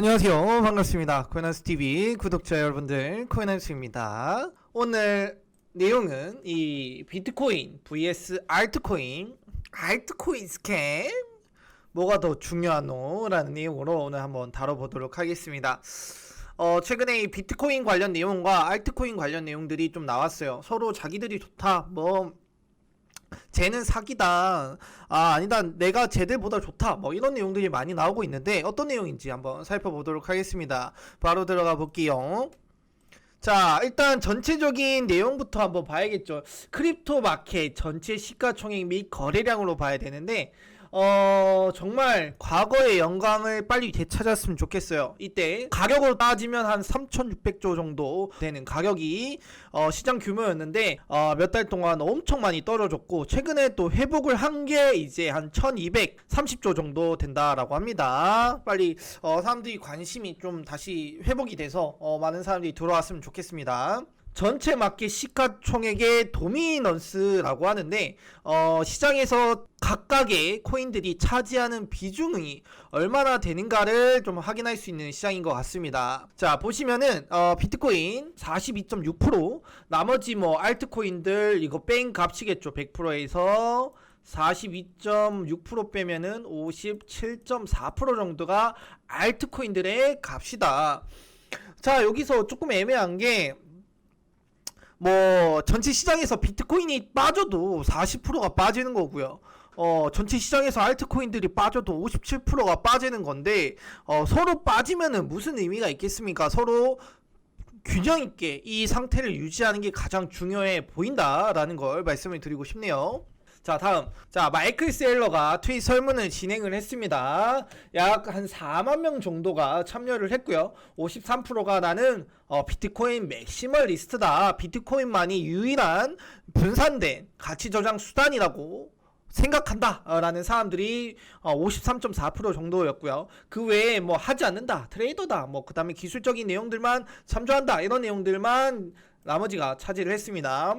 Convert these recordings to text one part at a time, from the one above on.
안녕하세요. 반갑습니다. 코인한스 TV 구독자 여러분들, 코인한스입니다. 오늘 내용은 이 비트코인 vs 알트코인, 알트코인 스캠 뭐가 더 중요하노라는 내용으로 오늘 한번 다뤄보도록 하겠습니다. 어, 최근에 이 비트코인 관련 내용과 알트코인 관련 내용들이 좀 나왔어요. 서로 자기들이 좋다, 뭐 쟤는 사기다. 아, 아니다. 내가 쟤들보다 좋다. 뭐 이런 내용들이 많이 나오고 있는데 어떤 내용인지 한번 살펴보도록 하겠습니다. 바로 들어가 볼게요. 자, 일단 전체적인 내용부터 한번 봐야겠죠. 크립토 마켓 전체 시가총액 및 거래량으로 봐야 되는데 어, 정말 과거의 영광을 빨리 되찾았으면 좋겠어요. 이때 가격으로 따지면 한 3,600조 정도 되는 가격이 어, 시장 규모였는데 어, 몇 달 동안 엄청 많이 떨어졌고 최근에 또 회복을 한 게 이제 한 1,230조 정도 된다라고 합니다. 빨리 어, 사람들이 관심이 좀 다시 회복이 돼서 어, 많은 사람들이 들어왔으면 좋겠습니다. 전체 마켓 시가총액의 도미넌스라고 하는데 어, 시장에서 각각의 코인들이 차지하는 비중이 얼마나 되는가를 좀 확인할 수 있는 시장인 것 같습니다. 자 보시면은 어, 비트코인 42.6% 나머지 뭐 알트코인들 이거 뺀 값이겠죠 100%에서 42.6% 빼면은 57.4% 정도가 알트코인들의 값이다. 자 여기서 조금 애매한 게 뭐 전체 시장에서 비트코인이 빠져도 40%가 빠지는 거고요. 어 전체 시장에서 알트코인들이 빠져도 57%가 빠지는 건데 어 서로 빠지면은 무슨 의미가 있겠습니까? 서로 균형 있게 이 상태를 유지하는 게 가장 중요해 보인다라는 걸 말씀을 드리고 싶네요. 자 다음. 자 마이클 셀러가 트윗 설문을 진행을 했습니다. 약 한 4만 명 정도가 참여를 했고요. 53%가 나는 어, 비트코인 맥시멀 리스트다. 비트코인만이 유일한 분산된 가치 저장 수단이라고 생각한다 라는 사람들이 어, 53.4% 정도였고요. 그 외에 뭐 하지 않는다 트레이더다 뭐 그 다음에 기술적인 내용들만 참조한다 이런 내용들만 나머지가 차지를 했습니다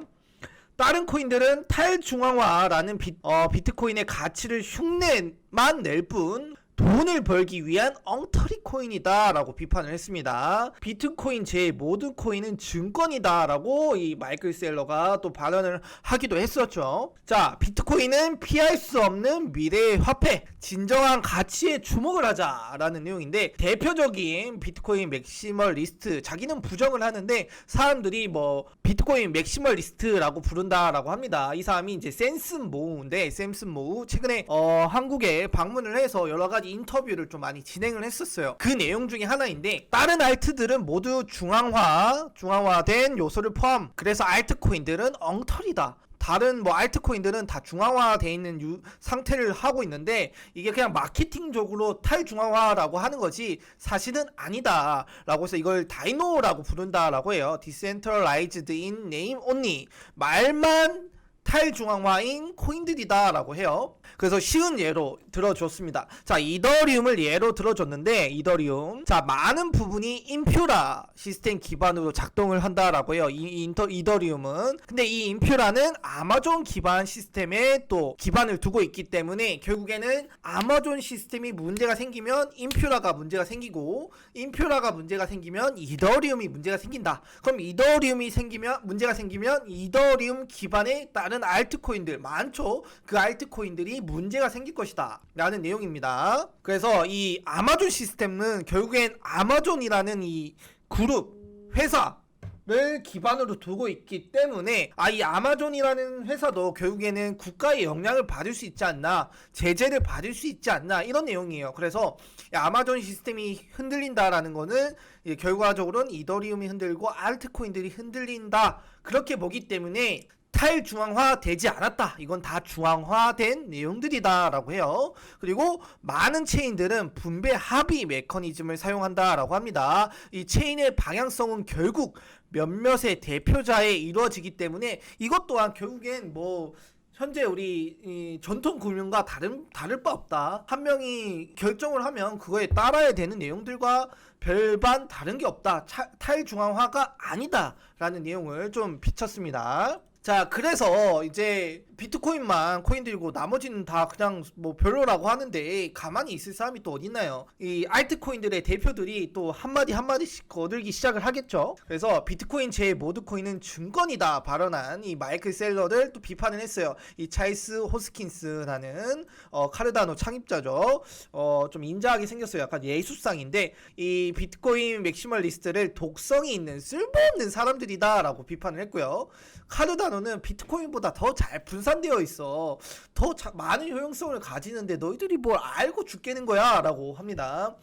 다른 코인들은 탈중앙화라는 비, 어, 비트코인의 가치를 흉내만 낼 뿐 돈을 벌기 위한 엉터리 코인이다 라고 비판을 했습니다. 비트코인 제 모든 코인은 증권이다 라고 이 마이클 셀러가 또 발언을 하기도 했었죠. 자, 비트코인은 피할 수 없는 미래의 화폐, 진정한 가치에 주목을 하자 라는 내용인데 대표적인 비트코인 맥시멀 리스트, 자기는 부정을 하는데 사람들이 뭐 비트코인 맥시멀 리스트라고 부른다라고 합니다. 이 사람이 이제 샘슨 모우인데 샘슨 모우 최근에 어, 한국에 방문을 해서 여러 가지 인터뷰를 좀 많이 진행을 했었어요. 그 내용 중에 하나인데 다른 알트들은 모두 중앙화, 중앙화된 요소를 포함. 그래서 알트코인들은 엉터리다. 다른 뭐 알트코인들은 다 중앙화되어 있는 유, 상태를 하고 있는데 이게 그냥 마케팅적으로 탈중앙화라고 하는 거지 사실은 아니다라고 해서 이걸 다이노라고 부른다라고 해요. Decentralized in name only 말만 탈중앙화인 코인들이다라고 해요. 그래서 쉬운 예로 들어줬습니다. 자, 이더리움을 예로 들어줬는데 이더리움. 자, 많은 부분이 인퓨라 시스템 기반으로 작동을 한다라고 해요. 이 인터 이더리움은. 근데 이 인퓨라는 아마존 기반 시스템에 또 기반을 두고 있기 때문에 결국에는 아마존 시스템이 문제가 생기면 인퓨라가 문제가 생기고 인퓨라가 문제가 생기면 이더리움이 문제가 생긴다. 그럼 이더리움이 생기면 문제가 생기면 이더리움 기반에 다른 알트코인들 많죠. 그 알트코인들이 문제가 생길 것이다. 라는 내용입니다. 그래서 이 아마존 시스템은 결국엔 아마존이라는 이 그룹, 회사, 를 기반으로 두고 있기 때문에 아 이 아마존이라는 회사도 결국에는 국가의 영향을 받을 수 있지 않나 제재를 받을 수 있지 않나 이런 내용이에요 그래서 아마존 시스템이 흔들린다라는 거는 결과적으로는 이더리움이 흔들고 알트코인들이 흔들린다 그렇게 보기 때문에 탈중앙화 되지 않았다. 이건 다 중앙화된 내용들이다라고 해요. 그리고 많은 체인들은 분배 합의 메커니즘을 사용한다라고 합니다. 이 체인의 방향성은 결국 몇몇의 대표자에 이루어지기 때문에 이것 또한 결국엔 뭐 현재 우리 전통 금융과 다른 다를 바 없다. 한 명이 결정을 하면 그거에 따라야 되는 내용들과 별반 다른 게 없다. 차, 탈중앙화가 아니다라는 내용을 좀 비쳤습니다. 자, 그래서 이제 비트코인만 코인 들고 나머지는 다 그냥 뭐 별로라고 하는데 가만히 있을 사람이 또 어딨나요? 이 알트코인들의 대표들이 또 한마디 한마디씩 거들기 시작을 하겠죠. 그래서 비트코인 제 모드 코인은 증권이다 발언한 이 마이클 셀러를 또 비판을 했어요. 이 찰스 호스킨스라는 어, 카르다노 창립자죠. 어, 좀 인자하게 생겼어요. 약간 예수상인데 이 비트코인 맥시멀리스트를 독성이 있는 쓸모없는 사람들이다라고 비판을 했고요. 카르다 노는 비트코인보다 더 잘 분산되어 있어. 더 자- 많은 효용성을 가지는데 너희들이 뭘 알고 죽겠는 거야 라고 합니다.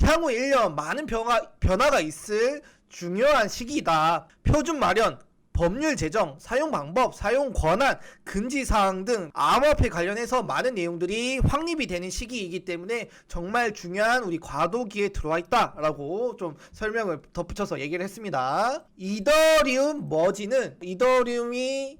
향후 1년 많은 변화, 변화가 있을 중요한 시기이다. 표준 마련, 법률 제정, 사용 방법, 사용 권한, 금지 사항 등 암호화폐 관련해서 많은 내용들이 확립이 되는 시기이기 때문에 정말 중요한 우리 과도기에 들어와 있다라고 좀 설명을 덧붙여서 얘기를 했습니다. 이더리움 머지는 이더리움이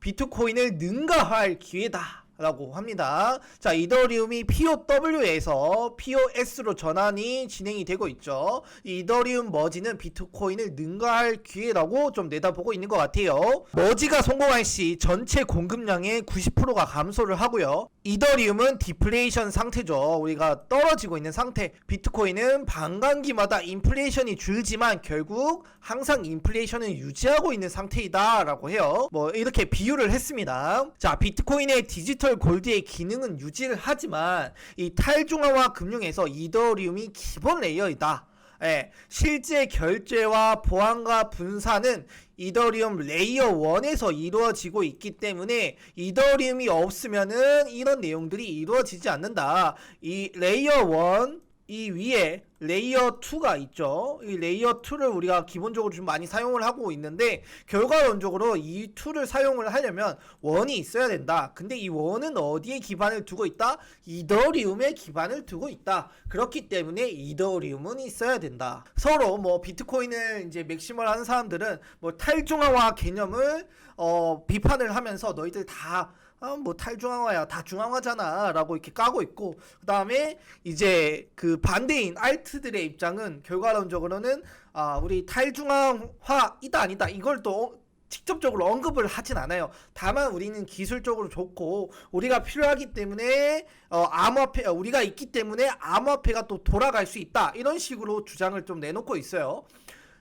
비트코인을 능가할 기회다. 라고 합니다. 자, 이더리움이 POW에서 POS로 전환이 진행이 되고 있죠. 이 이더리움 머지는 비트코인을 능가할 기회라고 좀 내다보고 있는 것 같아요. 머지가 성공할 시 전체 공급량의 90%가 감소를 하고요. 이더리움은 디플레이션 상태죠. 우리가 떨어지고 있는 상태. 비트코인은 반감기마다 인플레이션이 줄지만 결국 항상 인플레이션을 유지하고 있는 상태이다라고 해요. 뭐 이렇게 비유를 했습니다. 자, 비트코인의 디지털 골드의 기능은 유지를 하지만 이 탈중앙화 금융에서 이더리움이 기본 레이어이다. 예, 실제 결제와 보안과 분산은 이더리움 레이어 1에서 이루어지고 있기 때문에 이더리움이 없으면은 이런 내용들이 이루어지지 않는다. 이 레이어 1, 이 위에 레이어 2가 있죠. 이 레이어 2를 우리가 기본적으로 좀 많이 사용을 하고 있는데 결과론적으로 이 2를 사용을 하려면 1이 있어야 된다. 근데 이 1은 어디에 기반을 두고 있다? 이더리움에 기반을 두고 있다. 그렇기 때문에 이더리움은 있어야 된다. 서로 뭐 비트코인을 이제 맥시멀 하는 사람들은 뭐 탈중앙화 개념을 어 비판을 하면서 너희들 다 아, 뭐 탈중앙화야 다 중앙화잖아 라고 이렇게 까고 있고 그 다음에 이제 그 반대인 알트들의 입장은 결과론적으로는 아 우리 탈중앙화이다 아니다 이걸 또 직접적으로 언급을 하진 않아요. 다만 우리는 기술적으로 좋고 우리가 필요하기 때문에 어 암호화폐 어, 우리가 있기 때문에 암호화폐가 또 돌아갈 수 있다 이런 식으로 주장을 좀 내놓고 있어요.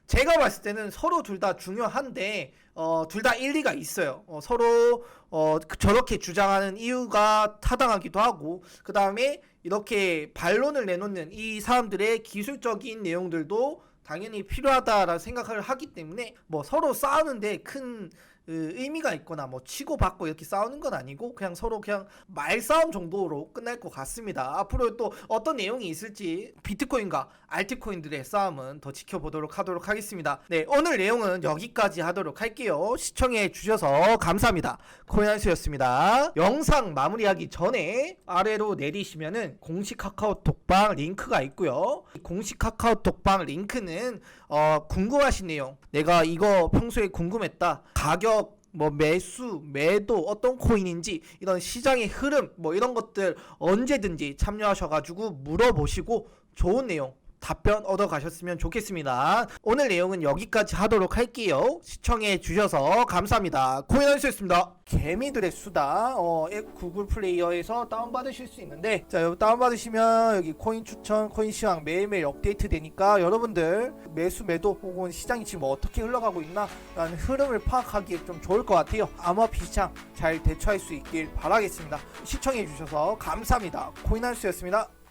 제가 봤을 때는 서로 둘 다 중요한데 어, 둘 다 일리가 있어요. 어, 서로 어, 그- 저렇게 주장하는 이유가 타당하기도 하고 그 다음에 이렇게 반론을 내놓는 이 사람들의 기술적인 내용들도 당연히 필요하다라는 생각을 하기 때문에 뭐 서로 싸우는데 큰 그, 의미가 있거나 뭐 치고 받고 이렇게 싸우는 건 아니고 그냥 서로 그냥 말싸움 정도로 끝날 것 같습니다. 앞으로 또 어떤 내용이 있을지 비트코인과 알트코인들의 싸움은 더 지켜보도록 하도록 하겠습니다. 네, 오늘 내용은 여기까지 하도록 할게요. 시청해 주셔서 감사합니다. 코인한수였습니다. 영상 마무리하기 전에 아래로 내리시면은 공식 카카오톡방 링크가 있고요. 이 공식 카카오톡방 링크는 어, 궁금하신 내용, 내가 이거 평소에 궁금했다. 가격 뭐 매수, 매도, 어떤 코인인지 이런 시장의 흐름 뭐 이런 것들 언제든지 참여하셔가지고 물어보시고 좋은 내용 답변 얻어 가셨으면 좋겠습니다. 오늘 내용은 여기까지 하도록 할게요. 시청해 주셔서 감사합니다. 코인한수였습니다. 개미들의 수다 어, 앱 구글 플레이어에서 다운받으실 수 있는데 자 여기 다운받으시면 여기 코인 추천 코인 시황 매일매일 업데이트 되니까 여러분들 매수 매도 혹은 시장이 지금 어떻게 흘러가고 있나 라는 흐름을 파악하기에 좀 좋을 것 같아요 암호화폐 시장 잘 대처할 수 있길 바라겠습니다 시청해 주셔서 감사합니다 코인한수였습니다